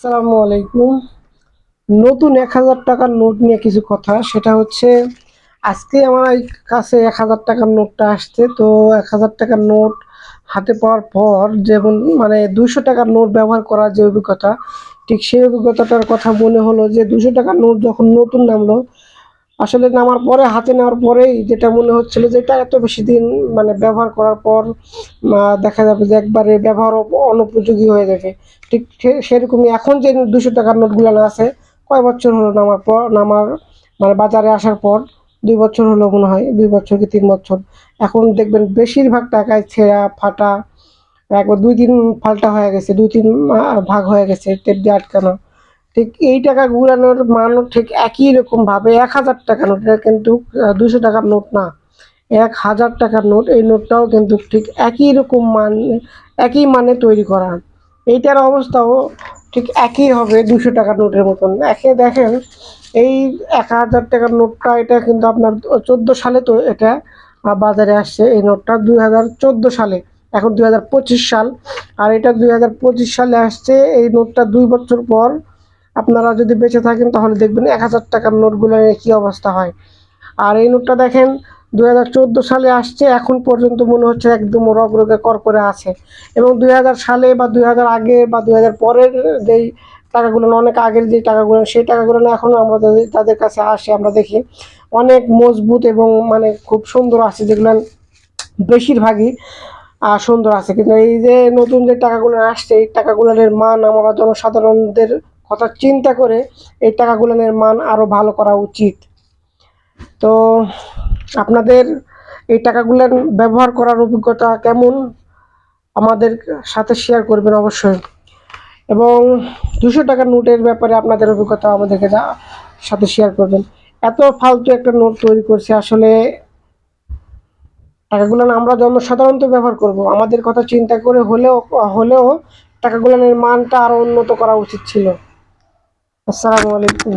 আসসালামু আলাইকুম। নতুন এক হাজার টাকার নোট নিয়ে কিছু কথা, সেটা হচ্ছে আজকে আমার কাছে এক হাজার টাকার নোটটা আসছে। তো এক হাজার টাকার নোট হাতে পাওয়ার পর যেমন মানে দুশো টাকার নোট ব্যবহার করার যে অভিজ্ঞতা, ঠিক সেই অভিজ্ঞতাটার কথা মনে হলো যে দুশো টাকার নোট যখন নতুন নামলো আসলে নামার পরে, হাতে নেওয়ার পরেই যেটা মনে হচ্ছিল যে এটা এত বেশি দিন মানে ব্যবহার করার পর দেখা যাবে যে একবারে ব্যবহার অনুপযোগী হয়ে যাবে। ঠিক সেরকমই এখন যে দুশো টাকার নোটগুলো আছে, কয় বছর হলো নামার পর, নামার মানে বাজারে আসার পর? দুই বছর হলো মনে হয়, দুই বছর কি তিন বছর। এখন দেখবেন বেশিরভাগ টাকায় ছেঁড়া, ফাটা, একবার দুই তিন ফাল্টা হয়ে গেছে দুই তিন ভাগ হয়ে গেছে, টেপ দিয়ে আটকানো। ঠিক এই টাকা ঘুরানোর মানও ঠিক একই রকম ভাবে এক হাজার টাকা নোট, এটা কিন্তু দুশো টাকার নোট না, এক হাজার টাকার নোট, এই নোটটাও কিন্তু ঠিক একই রকম মান, একই মানে তৈরি করা। এইটার অবস্থাও ঠিক একই হবে দুশো টাকার নোটের মতন। একে দেখেন, এই এক হাজার টাকার নোটটা, এটা কিন্তু আপনার চোদ্দ সালে তো এটা বাজারে আসছে এই নোটটা দুই হাজার চোদ্দ সালে, এখন দুই হাজার পঁচিশ সাল। আর এটা দুই হাজার পঁচিশ সালে আসছে, এই নোটটা দুই বছর পর আপনারা যদি বেঁচে থাকেন তাহলে দেখবেন এক হাজার টাকার নোটগুলোর কী অবস্থা হয়। আর এই নোটটা দেখেন দু হাজার চোদ্দ সালে আসছে, এখন পর্যন্ত মনে হচ্ছে একদম রগ রগে কর করে আছে। এবং দুই হাজার সালে বা দুই হাজার আগে বা দুই হাজার পরের যেই টাকাগুলো অনেক আগের যে টাকাগুলো, সেই টাকাগুলো না এখনও আমরা তাদের- কাছে আসে, আমরা দেখি। অনেক মজবুত এবং মানে খুব সুন্দর আছে, যেগুলো বেশিরভাগই সুন্দর আছে। কিন্তু এই যে নতুন যে টাকাগুলো আসছে, এই টাকাগুলোর মান আমরা জনসাধারণদের কথা চিন্তা করে এই টাকাগুলোর মান আরও ভালো করা উচিত। তো আপনাদের এই টাকাগুলোর ব্যবহার করার অভিজ্ঞতা কেমন? আমাদের সাথে শেয়ার করবেন অবশ্যই। এবং দুশো টাকার নোটের ব্যাপারে আপনাদের অভিজ্ঞতা আমাদেরকে জা- সাথে শেয়ার করবেন। এত ফালতু একটা নোট তৈরি করছে, আসলে টাকাগুলো আমরা জনসাধারণ তো ব্যবহার করব। আমাদের কথা চিন্তা করে হলেও হলেও টাকাগুলোর মানটা আরও উন্নত করা উচিত ছিল। আসসালামু আলাইকুম